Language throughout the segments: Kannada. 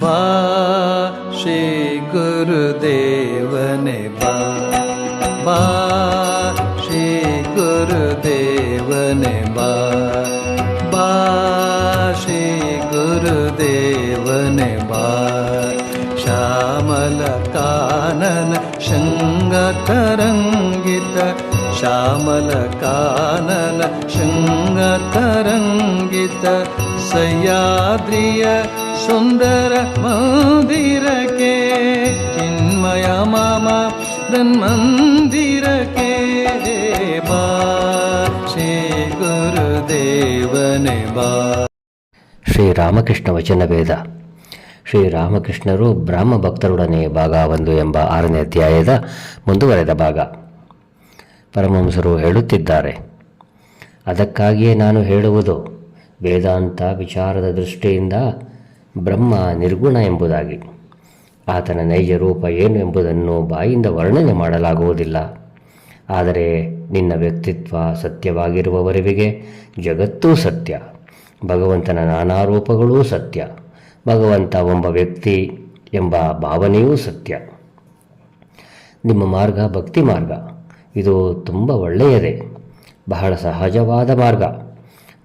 बा श्री गुरुदेवन श्री गुरुदेवन श्री गुरुदेवन श्यामल कानन शृङ्गतरङ्गित श्यामल कानन शृङ्गरङ्गीत सयाद ಸುಂದರ ಮಂದಿರಕ್ಕೆ, ಚಿನ್ಮಯ ಮಾಮ ಮಂದಿರಕ್ಕೆ ಬಾ, ಶ್ರೀ ಗುರುದೇವನೆ ಬಾ. ಶ್ರೀರಾಮಕೃಷ್ಣ ವಚನವೇದ ಶ್ರೀರಾಮಕೃಷ್ಣರು ಬ್ರಾಹ್ಮ ಭಕ್ತರೊಡನೆ ಭಾಗ ಒಂದು ಎಂಬ ಆರನೇ ಅಧ್ಯಾಯದ ಮುಂದುವರೆದ ಭಾಗ. ಪರಮಹಂಸರು ಹೇಳುತ್ತಿದ್ದಾರೆ, ಅದಕ್ಕಾಗಿಯೇ ನಾನು ಹೇಳುವುದು, ವೇದಾಂತ ವಿಚಾರದ ದೃಷ್ಟಿಯಿಂದ ಬ್ರಹ್ಮ ನಿರ್ಗುಣ ಎಂಬುದಾಗಿ. ಆತನ ನೈಜ ರೂಪ ಏನು ಎಂಬುದನ್ನು ಬಾಯಿಂದ ವರ್ಣನೆ ಮಾಡಲಾಗುವುದಿಲ್ಲ. ಆದರೆ ನಿನ್ನ ವ್ಯಕ್ತಿತ್ವ ಸತ್ಯವಾಗಿರುವವರಿಗೆ ಜಗತ್ತೂ ಸತ್ಯ, ಭಗವಂತನ ನಾನಾ ರೂಪಗಳೂ ಸತ್ಯ, ಭಗವಂತ ಒಬ್ಬ ವ್ಯಕ್ತಿ ಎಂಬ ಭಾವನೆಯೂ ಸತ್ಯ. ನಿಮ್ಮ ಮಾರ್ಗ ಭಕ್ತಿ ಮಾರ್ಗ, ಇದು ತುಂಬ ಒಳ್ಳೆಯದೇ, ಬಹಳ ಸಹಜವಾದ ಮಾರ್ಗ.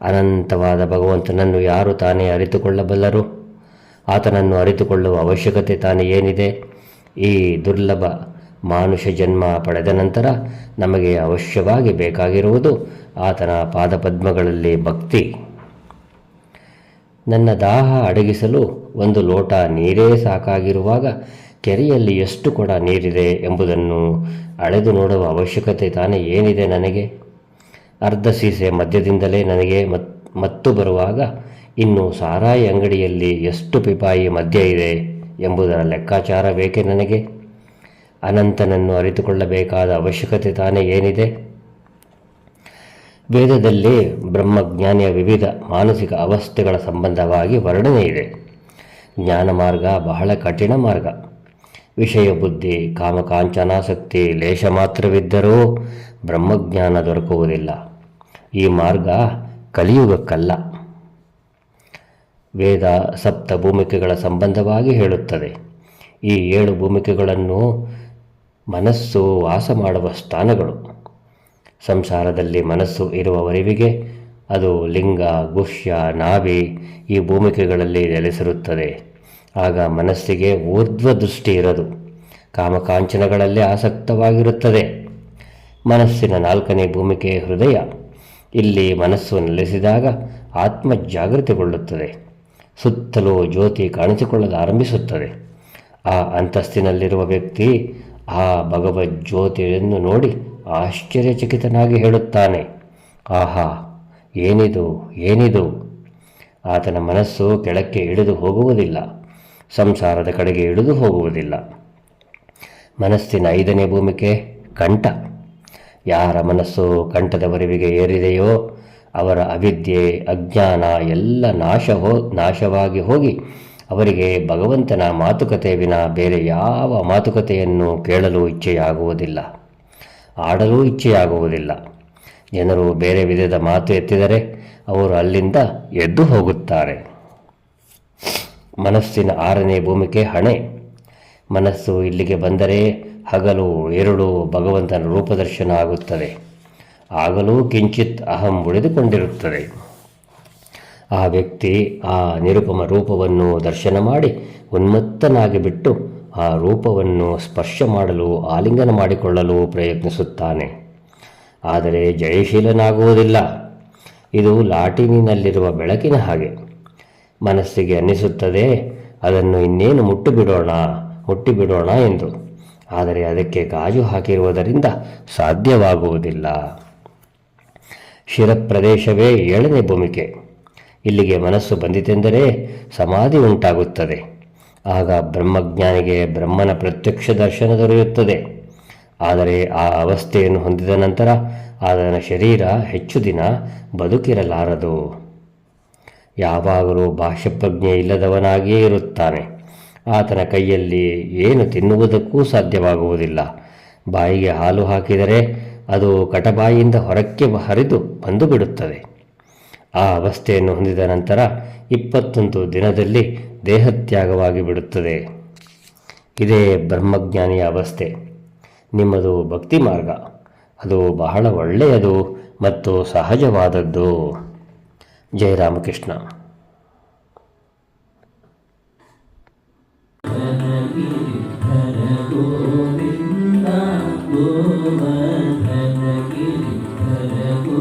ಅನಂತವಾದ ಭಗವಂತನನ್ನು ಯಾರು ತಾನೇ ಅರಿತುಕೊಳ್ಳಬಲ್ಲರು? ಆತನನ್ನು ಅರಿತುಕೊಳ್ಳುವ ಅವಶ್ಯಕತೆ ತಾನೇ ಏನಿದೆ? ಈ ದುರ್ಲಭ ಮಾನುಷ ಜನ್ಮ ಪಡೆದ ನಂತರ ನಮಗೆ ಅವಶ್ಯವಾಗಿ ಬೇಕಾಗಿರುವುದು ಆತನ ಪಾದಪದ್ಮಗಳಲ್ಲಿ ಭಕ್ತಿ. ನನ್ನ ದಾಹ ಅಡಗಿಸಲು ಒಂದು ಲೋಟ ನೀರೇ ಸಾಕಾಗಿರುವಾಗ ಕೆರೆಯಲ್ಲಿ ಎಷ್ಟು ಕೊಡ ನೀರಿದೆ ಎಂಬುದನ್ನು ಅಳೆದು ನೋಡುವ ಅವಶ್ಯಕತೆ ತಾನೇ ಏನಿದೆ ನನಗೆ? ಅರ್ಧ ಸೀಸೆ ಮಧ್ಯದಿಂದಲೇ ನನಗೆ ಮತ್, ಮತ್ತು ಬರುವಾಗ ಇನ್ನು ಸಾರಾಯಿ ಅಂಗಡಿಯಲ್ಲಿ ಎಷ್ಟು ಪಿಪಾಯಿ ಮದ್ಯ ಇದೆ ಎಂಬುದರ ಲೆಕ್ಕಾಚಾರ ಬೇಕೆ ನನಗೆ? ಅನಂತನನ್ನು ಅರಿತುಕೊಳ್ಳಬೇಕಾದ ಅವಶ್ಯಕತೆ ತಾನೇ ಏನಿದೆ? ವೇದದಲ್ಲಿ ಬ್ರಹ್ಮಜ್ಞಾನಿಯ ವಿವಿಧ ಮಾನಸಿಕ ಅವಸ್ಥೆಗಳ ಸಂಬಂಧವಾಗಿ ವರ್ಣನೆ ಇದೆ. ಜ್ಞಾನ ಮಾರ್ಗ ಬಹಳ ಕಠಿಣ ಮಾರ್ಗ. ವಿಷಯ ಬುದ್ಧಿ ಕಾಮಕಾಂಚನಾಸಕ್ತಿ ಲೇಷ ಮಾತ್ರವಿದ್ದರೂ ಬ್ರಹ್ಮಜ್ಞಾನ ದೊರಕುವುದಿಲ್ಲ. ಈ ಮಾರ್ಗ ಕಲಿಯುಗಕ್ಕಲ್ಲ. ವೇದ ಸಪ್ತ ಭೂಮಿಕೆಗಳ ಸಂಬಂಧವಾಗಿ ಹೇಳುತ್ತದೆ. ಈ ಏಳು ಭೂಮಿಕೆಗಳನ್ನು ಮನಸ್ಸು ವಾಸ ಮಾಡುವ ಸ್ಥಾನಗಳು. ಸಂಸಾರದಲ್ಲಿ ಮನಸ್ಸು ಇರುವವರಿವಿಗೆ ಅದು ಲಿಂಗ, ಗುಹ್ಯ, ನಾಭಿ ಈ ಭೂಮಿಕೆಗಳಲ್ಲಿ ನೆಲೆಸಿರುತ್ತದೆ. ಆಗ ಮನಸ್ಸಿಗೆ ಊರ್ಧ್ವ ದೃಷ್ಟಿ ಇರದು. ಕಾಮಕಾಂಚನಗಳಲ್ಲಿ ಆಸಕ್ತವಾಗಿರುತ್ತದೆ. ಮನಸ್ಸಿನ ನಾಲ್ಕನೇ ಭೂಮಿಕೆ ಹೃದಯ. ಇಲ್ಲಿ ಮನಸ್ಸು ನೆಲೆಸಿದಾಗ ಆತ್ಮ ಜಾಗೃತಿಗೊಳ್ಳುತ್ತದೆ ಸುತ್ತಲೂ ಜ್ಯೋತಿ ಕಾಣಿಸಿಕೊಳ್ಳಲು ಆರಂಭಿಸುತ್ತದೆ. ಆ ಅಂತಸ್ತಿನಲ್ಲಿರುವ ವ್ಯಕ್ತಿ ಆ ಭಗವದ್ ಜ್ಯೋತಿಯನ್ನು ನೋಡಿ ಆಶ್ಚರ್ಯಚಕಿತನಾಗಿ ಹೇಳುತ್ತಾನೆ, ಆಹಾ, ಏನಿದು ಏನಿದು? ಆತನ ಮನಸ್ಸು ಕೆಳಕ್ಕೆ ಇಳಿದು ಹೋಗುವುದಿಲ್ಲ, ಸಂಸಾರದ ಕಡೆಗೆ ಇಳಿದು ಹೋಗುವುದಿಲ್ಲ. ಮನಸ್ಸಿನ ಐದನೇ ಭೂಮಿಕೆ ಕಂಠ. ಯಾರ ಮನಸ್ಸು ಕಂಠದವರೆವಿಗೆ ಏರಿದೆಯೋ ಅವರ ಅವಿದ್ಯೆ, ಅಜ್ಞಾನ ಎಲ್ಲ ನಾಶ ಹೋ, ನಾಶವಾಗಿ ಹೋಗಿ ಅವರಿಗೆ ಭಗವಂತನ ಮಾತುಕತೆ ವಿನ ಬೇರೆ ಯಾವ ಮಾತುಕತೆಯನ್ನು ಕೇಳಲು ಇಚ್ಛೆಯಾಗುವುದಿಲ್ಲ. ಆಡಲು ಇಚ್ಛೆಯಾಗುವುದಿಲ್ಲ. ಜನರು ಬೇರೆ ವಿಧದ ಮಾತು ಎತ್ತಿದರೆ ಅವರು ಅಲ್ಲಿಂದ ಎದ್ದು ಹೋಗುತ್ತಾರೆ. ಮನಸ್ಸಿನ ಆರನೇ ಭೂಮಿಕೆ ಹಣೆ. ಮನಸ್ಸು ಇಲ್ಲಿಗೆ ಬಂದರೆ ಹಗಲು, ಎರಡು ಭಗವಂತನ ರೂಪದರ್ಶನ ಆಗುತ್ತದೆ. ಆಗಲೂ ಕಿಂಚಿತ್ ಅಹಂ ಉಳಿದುಕೊಂಡಿರುತ್ತದೆ. ಆ ವ್ಯಕ್ತಿ ಆ ನಿರುಪಮ ರೂಪವನ್ನು ದರ್ಶನ ಮಾಡಿ ಉನ್ಮತ್ತನಾಗಿ ಬಿಟ್ಟು ಆ ರೂಪವನ್ನು ಸ್ಪರ್ಶ ಮಾಡಲು, ಆಲಿಂಗನ ಮಾಡಿಕೊಳ್ಳಲು ಪ್ರಯತ್ನಿಸುತ್ತಾನೆ. ಆದರೆ ಜಯಶೀಲನಾಗುವುದಿಲ್ಲ. ಇದು ಲಾಟಿನಿನಲ್ಲಿರುವ ಬೆಳಕಿನ ಹಾಗೆ. ಮನಸ್ಸಿಗೆ ಅನ್ನಿಸುತ್ತದೆ, ಅದನ್ನು ಇನ್ನೇನು ಮುಟ್ಟುಬಿಡೋಣ, ಮುಟ್ಟಿಬಿಡೋಣ ಎಂದು. ಆದರೆ ಅದಕ್ಕೆ ಗಾಜು ಹಾಕಿರುವುದರಿಂದ ಸಾಧ್ಯವಾಗುವುದಿಲ್ಲ. ಶಿರಪ್ರದೇಶವೇ ಏಳನೇ ಭೂಮಿಕೆ. ಇಲ್ಲಿಗೆ ಮನಸ್ಸು ಬಂದಿತೆಂದರೆ ಸಮಾಧಿ ಉಂಟಾಗುತ್ತದೆ. ಆಗ ಬ್ರಹ್ಮಜ್ಞಾನಿಗೆ ಬ್ರಹ್ಮನ ಪ್ರತ್ಯಕ್ಷ ದರ್ಶನ ದೊರೆಯುತ್ತದೆ. ಆದರೆ ಆ ಅವಸ್ಥೆಯನ್ನು ಹೊಂದಿದ ನಂತರ ಆತನ ಶರೀರ ಹೆಚ್ಚು ದಿನ ಬದುಕಿರಲಾರದು. ಯಾವಾಗಲೂ ಭಾಷ್ಯಪ್ರಜ್ಞೆ ಇಲ್ಲದವನಾಗಿಯೇ ಇರುತ್ತಾನೆ. ಆತನ ಕೈಯಲ್ಲಿ ಏನು ತಿನ್ನುವುದಕ್ಕೂ ಸಾಧ್ಯವಾಗುವುದಿಲ್ಲ. ಬಾಯಿಗೆ ಹಾಲು ಹಾಕಿದರೆ ಅದು ಕಟಬಾಯಿಯಿಂದ ಹೊರಕ್ಕೆ ಹರಿದು ಬಂದು ಬಿಡುತ್ತದೆ. ಆ ಅವಸ್ಥೆಯನ್ನು ಹೊಂದಿದ ನಂತರ ಇಪ್ಪತ್ತೊಂದು ದಿನದಲ್ಲಿ ದೇಹತ್ಯಾಗವಾಗಿ ಬಿಡುತ್ತದೆ. ಇದೇ ಬ್ರಹ್ಮಜ್ಞಾನಿಯ ಅವಸ್ಥೆ. ನಿಮ್ಮದು ಭಕ್ತಿ ಮಾರ್ಗ. ಅದು ಬಹಳ ಒಳ್ಳೆಯದು ಮತ್ತು ಸಹಜವಾದದ್ದು. ಜಯ ರಾಮಕೃಷ್ಣ. భరగిరి భరగు